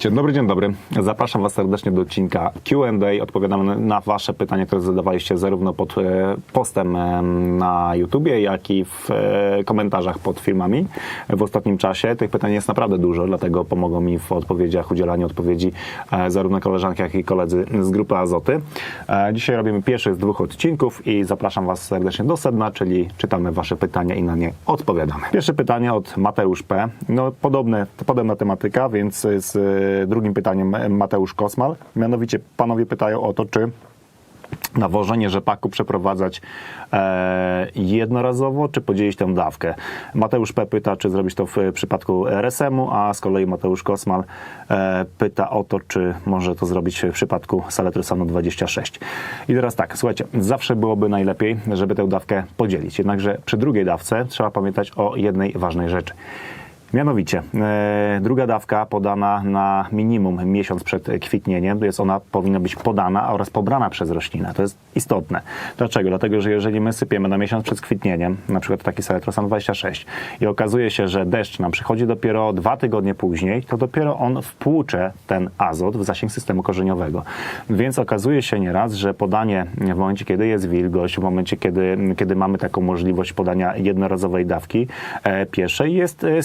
Dzień dobry, dzień dobry. Zapraszam Was serdecznie do odcinka Q&A. Odpowiadamy na Wasze pytania, które zadawaliście zarówno pod e, postem na YouTubie, jak i w e, komentarzach pod filmami w ostatnim czasie. Tych pytań jest naprawdę dużo, dlatego pomogą mi w odpowiedziach, udzielaniu odpowiedzi e, zarówno koleżanki, jak i koledzy z grupy Azoty. Dzisiaj robimy pierwszy z dwóch odcinków i zapraszam Was serdecznie do sedna, czyli czytamy Wasze pytania i na nie odpowiadamy. Pierwsze pytanie od Mateusz P. No podobne, podobna tematyka, więc z drugim pytaniem Mateusz Kosmal. Mianowicie panowie pytają o to, czy nawożenie rzepaku przeprowadzać e, jednorazowo, czy podzielić tę dawkę. Mateusz P. pyta, czy zrobić to w przypadku RSM-u, a z kolei Mateusz Kosmal e, pyta o to, czy może to zrobić w przypadku Saletrosanu 26. I teraz tak, słuchajcie, zawsze byłoby najlepiej, żeby tę dawkę podzielić. Jednakże przy drugiej dawce trzeba pamiętać o jednej ważnej rzeczy. Mianowicie, e, druga dawka podana na minimum miesiąc przed kwitnieniem, to jest ona powinna być podana oraz pobrana przez roślinę. To jest istotne. Dlaczego? Dlatego, że jeżeli my sypiemy na miesiąc przed kwitnieniem, na przykład taki Saletrosan 26 i okazuje się, że deszcz nam przychodzi dopiero dwa tygodnie później, to dopiero on wpłucze ten azot w zasięg systemu korzeniowego. Więc okazuje się nieraz, że podanie w momencie, kiedy jest wilgoć, w momencie, kiedy, kiedy mamy taką możliwość podania jednorazowej dawki e, pierwszej, jest e,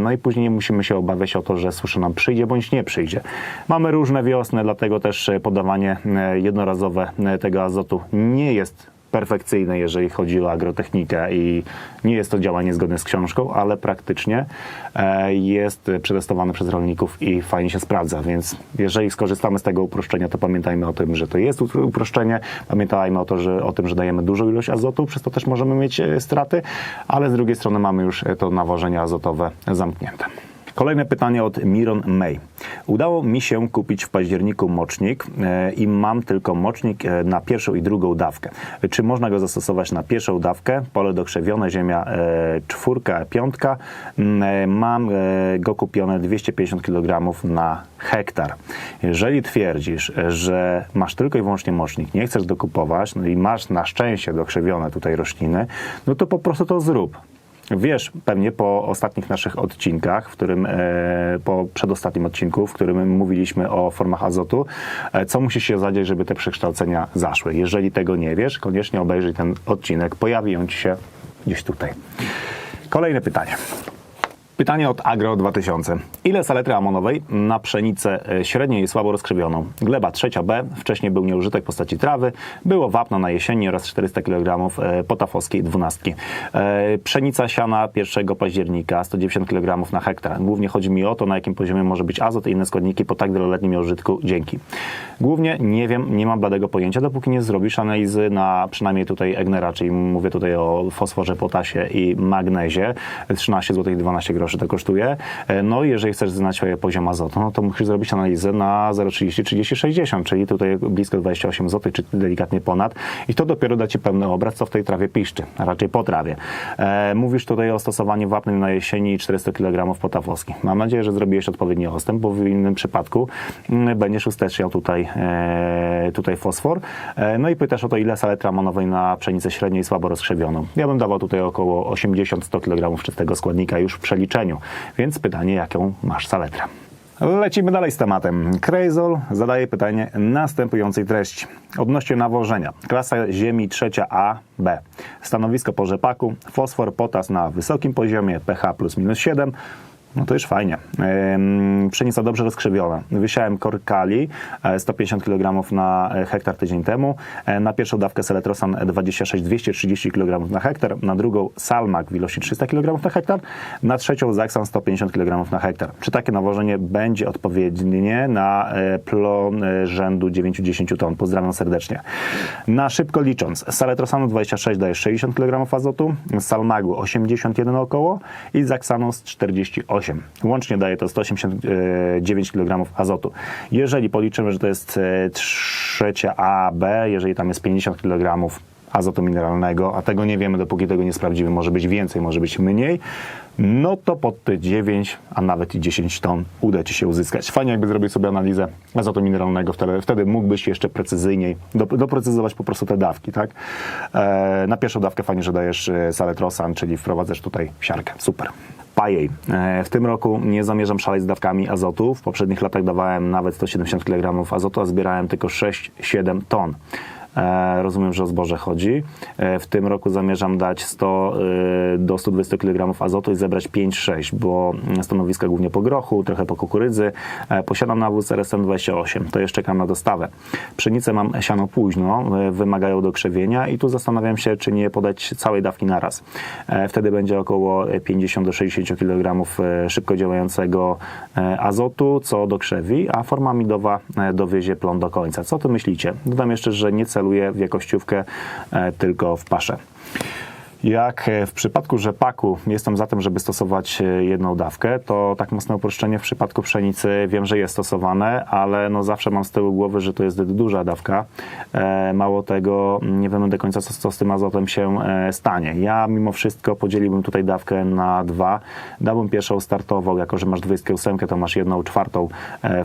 No i później nie musimy się obawiać o to, że susza nam przyjdzie bądź nie przyjdzie. Mamy różne wiosny, dlatego też e, podawanie e, jednorazowe e, tego azotu nie jest perfekcyjne, jeżeli chodzi o agrotechnikę i nie jest to działanie zgodne z książką, ale praktycznie e, jest przetestowane przez rolników i fajnie się sprawdza, więc jeżeli skorzystamy z tego uproszczenia, to pamiętajmy o tym, że to jest uproszczenie, pamiętajmy o, to, że, o tym, że dajemy dużą ilość azotu, przez to też możemy mieć e, straty, ale z drugiej strony mamy już e, to nawożenie azotowe zamknięte. Kolejne pytanie od Miron May. Udało mi się kupić w październiku mocznik e, i mam tylko mocznik e, na pierwszą i drugą dawkę. Czy można go zastosować na pierwszą dawkę? Pole dokrzewione, ziemia e, czwórka, piątka. Mm, Mam go kupione 250 kg na hektar. Jeżeli twierdzisz, że masz tylko i wyłącznie mocznik, nie chcesz dokupować, no i masz na szczęście dokrzewione tutaj rośliny, no to po prostu to zrób. Wiesz pewnie po ostatnich naszych odcinkach, w którym, e, po przedostatnim odcinku, w którym mówiliśmy o formach azotu, e, co musi się zadziać, żeby te przekształcenia zaszły. Jeżeli tego nie wiesz, koniecznie obejrzyj ten odcinek. Pojawi on ci się gdzieś tutaj. Kolejne pytanie. Pytanie od Agro 2000. Ile saletry amonowej na pszenicę e, średniej i słabo rozkrzywioną? Gleba trzecia B, wcześniej był nieużytek w postaci trawy, było wapno na jesieni oraz 400 kg e, potafowskiej dwunastki. E, Pszenica siana 1 października, 190 kg na hektar. Głównie chodzi mi o to, na jakim poziomie może być azot i inne składniki po tak wieloletnim użytku. Dzięki. Głównie nie wiem, nie mam bladego pojęcia, dopóki nie zrobisz analizy na przynajmniej tutaj Egnera, czyli mówię tutaj o fosforze, potasie i magnezie. 13 zł i 12 groszy to kosztuje. E, No i jeżeli chcesz znać poziom azotu, no to musisz zrobić analizę na 0,30, 30, 60, czyli tutaj blisko 28 zł, czy delikatnie ponad. I to dopiero da Ci pełny obraz, co w tej trawie piszczy, a raczej po trawie. E, Mówisz tutaj o stosowaniu wapny na jesieni i 400 kg potawowski. Mam nadzieję, że zrobiłeś odpowiedni ostęp, bo w innym przypadku mm, będziesz usteczniał tutaj, e, tutaj fosfor. E, No i pytasz o to, ile saletry amonowej na pszenicę średniej słabo rozkrzewioną. Ja bym dawał tutaj około 80-100 kg czystego składnika już w Więc pytanie, jaką masz saletrę? Lecimy dalej z tematem. Krejzol zadaje pytanie następującej treści. Odnośnie nawożenia. Klasa ziemi trzecia A, B. Stanowisko po rzepaku. Fosfor, potas na wysokim poziomie, pH plus minus 7. No to już fajnie. Pszenica dobrze rozkrzewiona. Wysiałem korkali 150 kg na e, hektar tydzień temu. E, na pierwszą dawkę Seletrosan 26 230 kg na hektar, na drugą Salmak w ilości 300 kg na hektar, na trzecią Zaksan 150 kg na hektar. Czy takie nawożenie będzie odpowiednie na e, plon rzędu 9-10 ton? Pozdrawiam serdecznie. Na szybko licząc, Seletrosanu 26 daje 60 kg azotu, Salmagu 81 około i Zaksanu 48 Łącznie daje to 189 kg azotu. Jeżeli policzymy, że to jest e, trzecia AB, jeżeli tam jest 50 kg azotu mineralnego, a tego nie wiemy, dopóki tego nie sprawdzimy, może być więcej, może być mniej, no to pod te 9, a nawet i 10 ton uda Ci się uzyskać. Fajnie jakby zrobił sobie analizę azotu mineralnego, wtedy, wtedy mógłbyś jeszcze precyzyjniej doprecyzować po prostu te dawki, tak? E, na pierwszą dawkę fajnie, że dajesz e, saletrosan, czyli wprowadzasz tutaj siarkę. Super. Pajej. E, W tym roku nie zamierzam szaleć z dawkami azotu. W poprzednich latach dawałem nawet 170 kg azotu, a zbierałem tylko 6-7 ton. E, Rozumiem, że o zboże chodzi. E, W tym roku zamierzam dać 100 e, do 120 kg azotu i zebrać 5-6, bo mm, stanowiska głównie po grochu, trochę po kukurydzy. Posiadam nawóz RSM 28, to jeszcze czekam na dostawę. Pszenicę mam siano późno, wymagają do krzewienia i tu zastanawiam się, czy nie podać całej dawki naraz. Wtedy będzie około 50 do 60 kg szybko działającego azotu, co dokrzewi, a forma midowa dowiezie plon do końca. Co ty myślicie? Dodam jeszcze, że nie celuję w jakościówkę, e, tylko w paszę. Jak e, w przypadku rzepaku jestem za tym, żeby stosować e, jedną dawkę, to tak mocne uproszczenie w przypadku pszenicy wiem, że jest stosowane, ale no zawsze mam z tyłu głowy, że to jest duża dawka. E, mało tego, nie wiemy do końca, co, co z tym azotem się stanie. Ja mimo wszystko podzieliłbym tutaj dawkę na dwa. Dałbym pierwszą startową, jako że masz 28, to masz jedną czwartą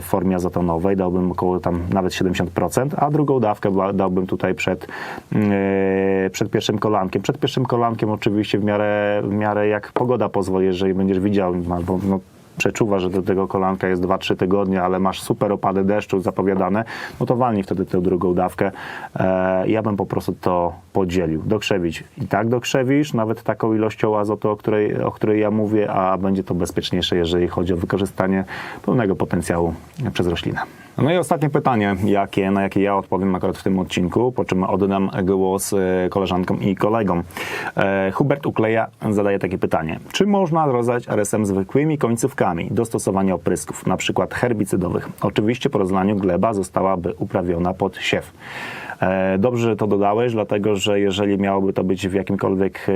w formie azotonowej, dałbym około tam nawet 70%, a drugą dawkę dałbym tutaj przed, e, przed pierwszym kolankiem. Przed pierwszym kolankiem oczywiście w miarę, w miarę jak pogoda pozwoli, jeżeli będziesz widział, albo no, przeczuwa, że do tego kolanka jest 2-3 tygodnie, ale masz super opady deszczu zapowiadane, no to walnij wtedy tę drugą dawkę. E, ja bym po prostu to podzielił. Dokrzewić i tak dokrzewisz, nawet taką ilością azotu, o której, o której ja mówię, a będzie to bezpieczniejsze, jeżeli chodzi o wykorzystanie pełnego potencjału przez roślinę. No i ostatnie pytanie, jakie, na jakie ja odpowiem akurat w tym odcinku, po czym oddam głos e, koleżankom i kolegom. E, Hubert Ukleja zadaje takie pytanie. Czy można rozlać RSM zwykłymi końcówkami do stosowania oprysków, na przykład herbicydowych? Oczywiście po rozlaniu gleba zostałaby uprawiona pod siew. E, Dobrze, że to dodałeś, dlatego że jeżeli miałoby to być w jakimkolwiek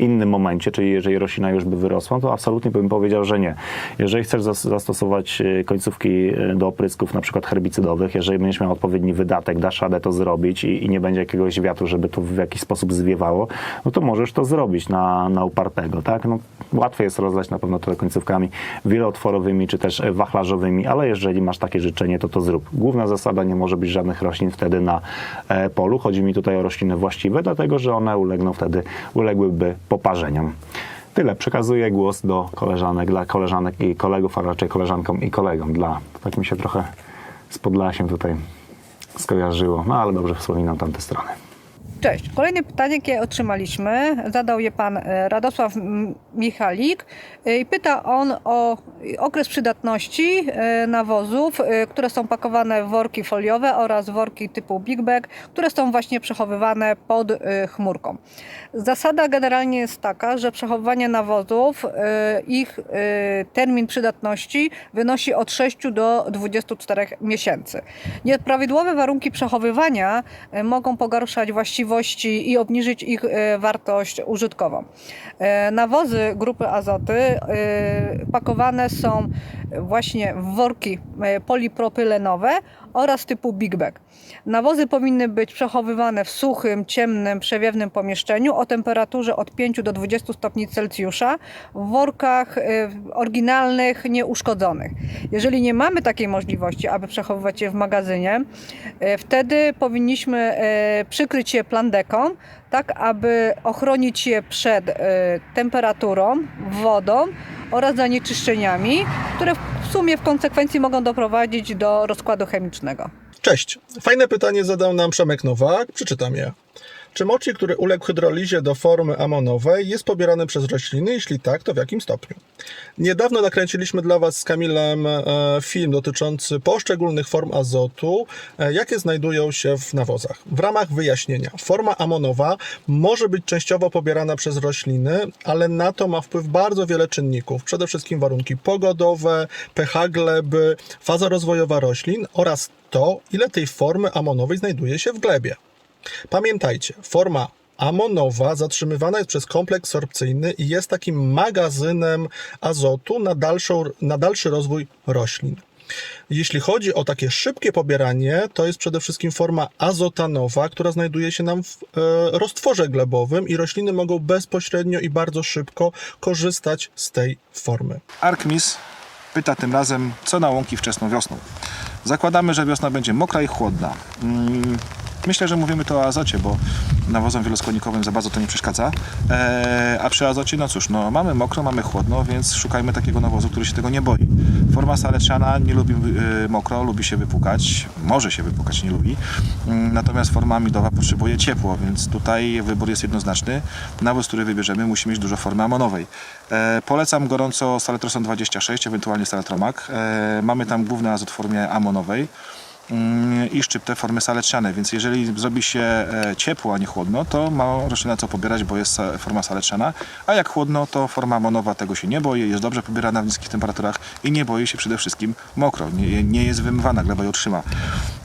innym momencie, czyli jeżeli roślina już by wyrosła, to absolutnie bym powiedział, że nie. Jeżeli chcesz zas- zastosować e, końcówki e, do oprysków, na przykład herbicydowych, jeżeli będziesz miał odpowiedni wydatek, dasz radę to zrobić i, i nie będzie jakiegoś wiatru, żeby to w jakiś sposób zwiewało, no to możesz to zrobić na, na upartego, tak? No, łatwiej jest rozlać na pewno to końcówkami wielootworowymi, czy też wachlarzowymi, ale jeżeli masz takie życzenie, to to zrób. Główna zasada, nie może być żadnych roślin wtedy na e, polu. Chodzi mi tutaj o rośliny właściwe, dlatego że one ulegną wtedy, uległyby poparzeniom. Tyle. Przekazuję głos do koleżanek, dla koleżanek i kolegów, a raczej koleżankom i kolegom. Dla, tak mi się trochę z Podlasiem tutaj skojarzyło, no ale dobrze wspominam tamte strony. Cześć. Kolejne pytanie, jakie otrzymaliśmy, zadał je pan e, Radosław Michalik e, pyta on o okres przydatności e, nawozów, e, które są pakowane w worki foliowe oraz worki typu Big Bag, które są właśnie przechowywane pod e, chmurką. Zasada generalnie jest taka, że przechowywanie nawozów, ich termin przydatności wynosi od 6 do 24 miesięcy. Nieprawidłowe warunki przechowywania mogą pogarszać właściwości i obniżyć ich wartość użytkową. Nawozy grupy azoty pakowane są właśnie worki e, polipropylenowe oraz typu Big Bag. Nawozy powinny być przechowywane w suchym, ciemnym, przewiewnym pomieszczeniu o temperaturze od 5 do 20 stopni Celsjusza w workach e, oryginalnych, nieuszkodzonych. Jeżeli nie mamy takiej możliwości, aby przechowywać je w magazynie, e, wtedy powinniśmy przykryć je plandeką, tak aby ochronić je przed temperaturą, wodą oraz zanieczyszczeniami, które w sumie w konsekwencji mogą doprowadzić do rozkładu chemicznego. Cześć. Fajne pytanie zadał nam Przemek Nowak. Przeczytam je. Czy mocik, który uległ hydrolizie do formy amonowej, jest pobierany przez rośliny? Jeśli tak, to w jakim stopniu? Niedawno nakręciliśmy dla Was z Kamilem e, film dotyczący poszczególnych form azotu, e, jakie znajdują się w nawozach. W ramach wyjaśnienia, forma amonowa może być częściowo pobierana przez rośliny, ale na to ma wpływ bardzo wiele czynników. Przede wszystkim warunki pogodowe, pH gleby, faza rozwojowa roślin oraz to, ile tej formy amonowej znajduje się w glebie. Pamiętajcie, forma amonowa zatrzymywana jest przez kompleks sorpcyjny i jest takim magazynem azotu na, dalszą, na dalszy rozwój roślin. Jeśli chodzi o takie szybkie pobieranie, to jest przede wszystkim forma azotanowa, która znajduje się nam w e, roztworze glebowym i rośliny mogą bezpośrednio i bardzo szybko korzystać z tej formy. Arkmis pyta tym razem, co na łąki wczesną wiosną. Zakładamy, że wiosna będzie mokra i chłodna. Mm, Myślę, że mówimy tu o azocie, bo nawozom wieloskładnikowym za bardzo to nie przeszkadza. E, a przy azocie, no cóż, no, mamy mokro, mamy chłodno, więc szukajmy takiego nawozu, który się tego nie boi. Forma saleczana nie lubi e, mokro, lubi się wypłukać, może się wypłukać, nie lubi. Mm, Natomiast forma amidowa potrzebuje ciepło, więc tutaj wybór jest jednoznaczny. Nawóz, który wybierzemy, musi mieć dużo formy amonowej. E, polecam gorąco Saletroson 26, ewentualnie Saletromak. E, mamy tam główny azot w formie amonowej i szczyptę formy saleczane, więc jeżeli zrobi się e, ciepło, a nie chłodno, to ma roślina co pobierać, bo jest sa- forma saleczana, a jak chłodno, to forma amonowa tego się nie boi, jest dobrze pobierana w niskich temperaturach i nie boi się przede wszystkim mokro, nie, nie jest wymywana, gleba ją trzyma.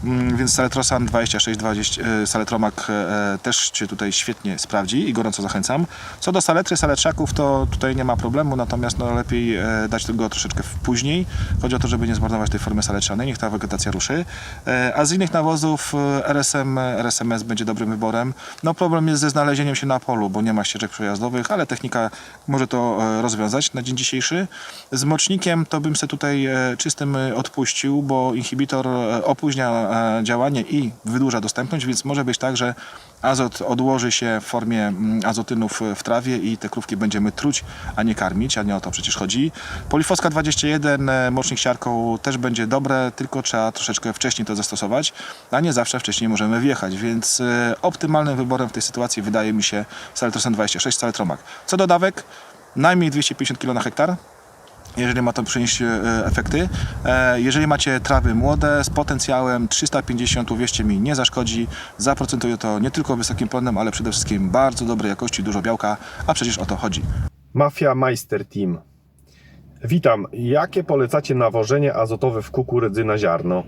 Mm, Więc Saletrosan 26, 20, e, Saletromak e, też się tutaj świetnie sprawdzi i gorąco zachęcam. Co do saletry, saleczaków, to tutaj nie ma problemu, natomiast no, lepiej e, dać tego troszeczkę później. Chodzi o to, żeby nie zmarnować tej formy saleczanej, niech ta wegetacja ruszy. E, A z innych nawozów e, RSM, RSMS będzie dobrym wyborem. No problem jest ze znalezieniem się na polu, bo nie ma ścieżek przejazdowych, ale technika może to e, rozwiązać na dzień dzisiejszy. Z mocznikiem to bym se tutaj czystym odpuścił, bo inhibitor opóźnia działanie i wydłuża dostępność, więc może być tak, że azot odłoży się w formie mm, azotynów w trawie i te krówki będziemy truć, a nie karmić, a nie o to przecież chodzi. Polifoska 21, e, mocznik siarką też będzie dobre, tylko trzeba troszeczkę wcześniej to zastosować, a nie zawsze wcześniej możemy wjechać, więc e, optymalnym wyborem w tej sytuacji wydaje mi się Saletrosen 26, Saletromak. Co do dawek, najmniej 250 kg na hektar, jeżeli ma to przynieść e, efekty. E, Jeżeli macie trawy młode z potencjałem 350, uwierzcie mi, nie zaszkodzi. Zaprocentuje to nie tylko wysokim plonem, ale przede wszystkim bardzo dobrej jakości, dużo białka, a przecież o to chodzi. Mafia Meister Team. Witam. Jakie polecacie nawożenie azotowe w kukurydzy na ziarno?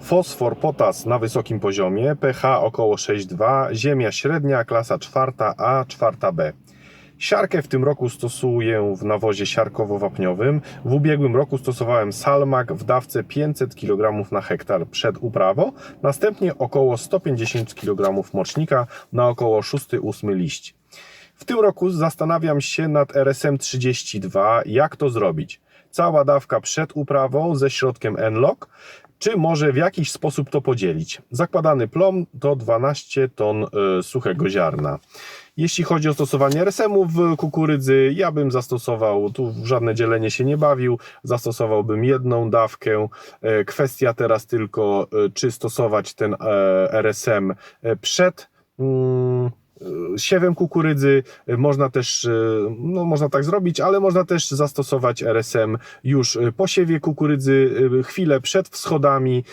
Fosfor, potas na wysokim poziomie, pH około 6,2, ziemia średnia, klasa 4A, 4B. Siarkę w tym roku stosuję w nawozie siarkowo-wapniowym. W ubiegłym roku stosowałem Salmak w dawce 500 kg na hektar przed uprawą, następnie około 150 kg mocznika na około 6-8 liść. W tym roku zastanawiam się nad RSM 32, jak to zrobić. Cała dawka przed uprawą ze środkiem N-Log, czy może w jakiś sposób to podzielić? Zakładany plon to 12 ton y, suchego ziarna. Jeśli chodzi o stosowanie RSM-u w kukurydzy, ja bym zastosował, tu żadne dzielenie się nie bawił, zastosowałbym jedną dawkę. E, Kwestia teraz tylko, e, czy stosować ten e, RSM przed mm, e, siewem kukurydzy. E, Można też, e, no można tak zrobić, ale można też zastosować RSM już po siewie kukurydzy, chwilę przed wschodami.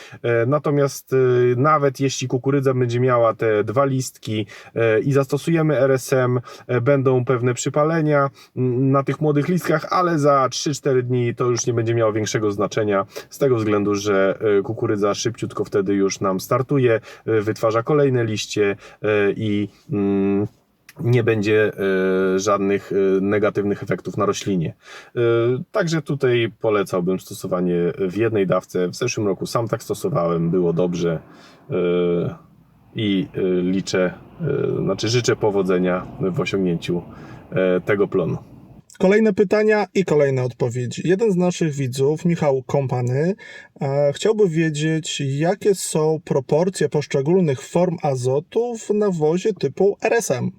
Natomiast nawet jeśli kukurydza będzie miała te dwa listki i zastosujemy RSM, będą pewne przypalenia mm, na tych młodych listkach, ale za 3-4 dni to już nie będzie miało większego znaczenia z tego względu, że kukurydza szybciutko wtedy już nam startuje, wytwarza kolejne liście i mm, nie będzie e, żadnych e, negatywnych efektów na roślinie. Także tutaj polecałbym stosowanie w jednej dawce. W zeszłym roku sam tak stosowałem, było dobrze i liczę, znaczy życzę powodzenia w osiągnięciu e, tego plonu. Kolejne pytania i kolejne odpowiedzi. Jeden z naszych widzów, Michał Kompany, e, chciałby wiedzieć, jakie są proporcje poszczególnych form azotu w nawozie typu RSM.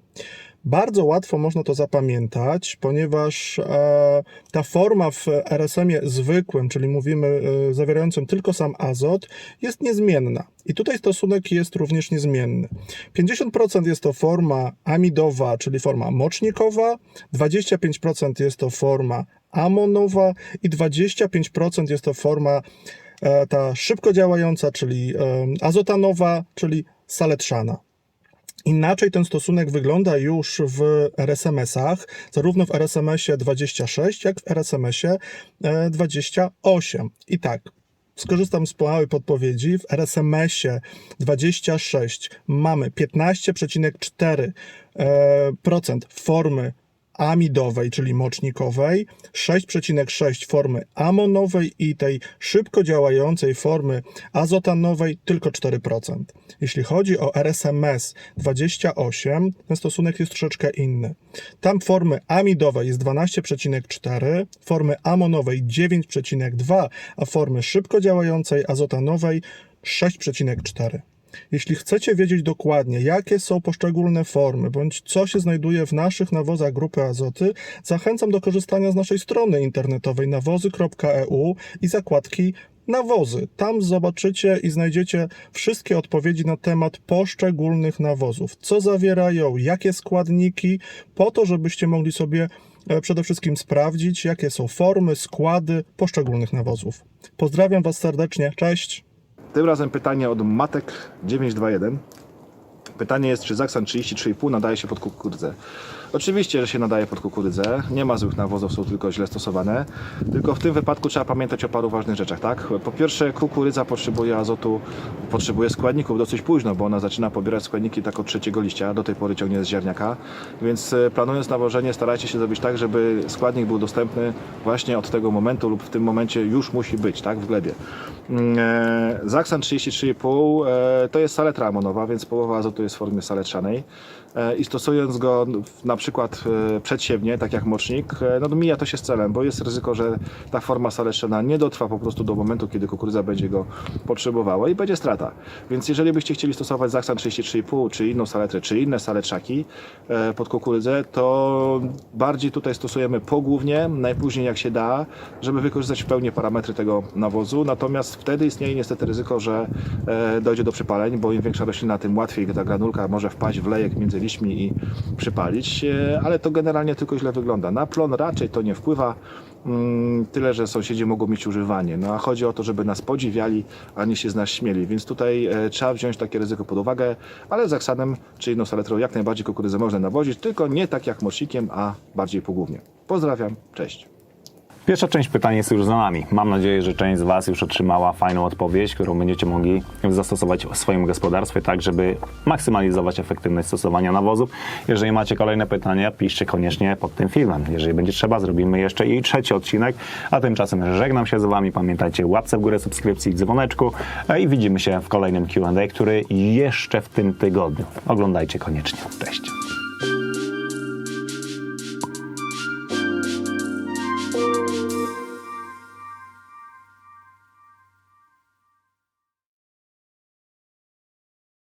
Bardzo łatwo można to zapamiętać, ponieważ e, ta forma w RSM-ie zwykłym, czyli mówimy e, zawierającym tylko sam azot, jest niezmienna. I tutaj stosunek jest również niezmienny. 50% jest to forma amidowa, czyli forma mocznikowa, 25% jest to forma amonowa i 25% jest to forma e, ta szybko działająca, czyli azotanowa, czyli saletrzana. Inaczej ten stosunek wygląda już w RSMS-ach, zarówno w RSMS-ie 26, jak w RSMS-ie e, 28. I tak, skorzystam z małej podpowiedzi. W RSMS-ie 26 mamy 15,4% e, formy amidowej, czyli mocznikowej, 6,6 formy amonowej i tej szybko działającej formy azotanowej tylko 4%. Jeśli chodzi o RSMS 28, ten stosunek jest troszeczkę inny. Tam formy amidowej jest 12,4, formy amonowej 9,2, a formy szybko działającej azotanowej 6,4. Jeśli chcecie wiedzieć dokładnie, jakie są poszczególne formy, bądź co się znajduje w naszych nawozach grupy azoty, zachęcam do korzystania z naszej strony internetowej nawozy.eu i zakładki nawozy. Tam zobaczycie i znajdziecie wszystkie odpowiedzi na temat poszczególnych nawozów. Co zawierają, jakie składniki, po to, żebyście mogli sobie e, przede wszystkim sprawdzić, jakie są formy, składy poszczególnych nawozów. Pozdrawiam Was serdecznie, cześć! Tym razem pytanie od Matek 921. Pytanie jest, czy Zaksan 33,5 nadaje się pod kukurydzę? Oczywiście, że się nadaje pod kukurydzę. Nie ma złych nawozów, są tylko źle stosowane. Tylko w tym wypadku trzeba pamiętać o paru ważnych rzeczach, tak? Po pierwsze, kukurydza potrzebuje azotu, potrzebuje składników dosyć późno, bo ona zaczyna pobierać składniki tak od trzeciego liścia, do tej pory ciągnie z ziarniaka. Więc e, planując nawożenie, starajcie się zrobić tak, żeby składnik był dostępny właśnie od tego momentu lub w tym momencie już musi być, tak? W glebie. Mm, e, Zaksan 33,5 e, to jest saletra amonowa, więc połowa azotu jest w formie saletrzanej e, i stosując go na przykład e, przedsiewnie, tak jak mocznik, e, no mija to się z celem, bo jest ryzyko, że ta forma saleczana nie dotrwa po prostu do momentu, kiedy kukurydza będzie go potrzebowała i będzie strata. Więc jeżeli byście chcieli stosować Zaksan 33,5 czy inną saletrę, czy inne saleczaki e, pod kukurydzę, to bardziej tutaj stosujemy pogłównie, najpóźniej jak się da, żeby wykorzystać w pełni parametry tego nawozu, natomiast wtedy istnieje niestety ryzyko, że e, dojdzie do przypaleń, bo im większa roślina, tym łatwiej ta granulka może wpaść w lejek między liśćmi i przypalić, ale to generalnie tylko źle wygląda. Na plon raczej to nie wpływa, mm, tyle że sąsiedzi mogą mieć używanie. No a chodzi o to, żeby nas podziwiali, a nie się z nas śmieli, więc tutaj e, trzeba wziąć takie ryzyko pod uwagę, ale z aksanem czy inną saletrą jak najbardziej kukurydzę można nawozić, tylko nie tak jak mocznikiem, a bardziej pogłównie. Pozdrawiam, cześć. Pierwsza część pytania jest już za nami. Mam nadzieję, że część z Was już otrzymała fajną odpowiedź, którą będziecie mogli zastosować w swoim gospodarstwie, tak żeby maksymalizować efektywność stosowania nawozów. Jeżeli macie kolejne pytania, piszcie koniecznie pod tym filmem. Jeżeli będzie trzeba, zrobimy jeszcze i trzeci odcinek. A tymczasem żegnam się z Wami. Pamiętajcie, łapce w górę, subskrypcji, dzwoneczku i widzimy się w kolejnym Q&A, który jeszcze w tym tygodniu. Oglądajcie koniecznie. Cześć.